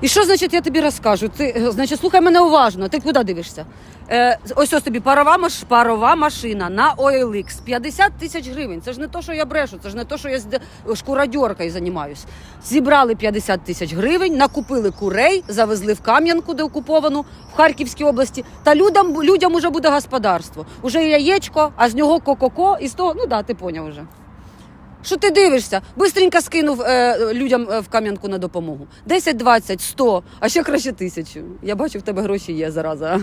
І що значить я тобі розкажу? Ти е, значить, слухай мене уважно. Ти куди дивишся? Е, ось ось тобі парова, маш, парова машина на OLX. 50 тисяч гривень. Це ж не то, що я брешу, це ж не то, що я шкуродьоркою займаюсь. Зібрали 50 тисяч гривень, накупили курей, завезли в Кам'янку, де окуповану, в Харківській області. Та людям, людям уже буде господарство. Уже яєчко, а з нього ко-ко-ко, і з того, ну да, ти поняв вже. Що ти дивишся? Бистренько скинув е, людям е, в Кам'янку на допомогу. 10, 20, 100, а ще краще тисячу. Я бачу, в тебе гроші є зараза.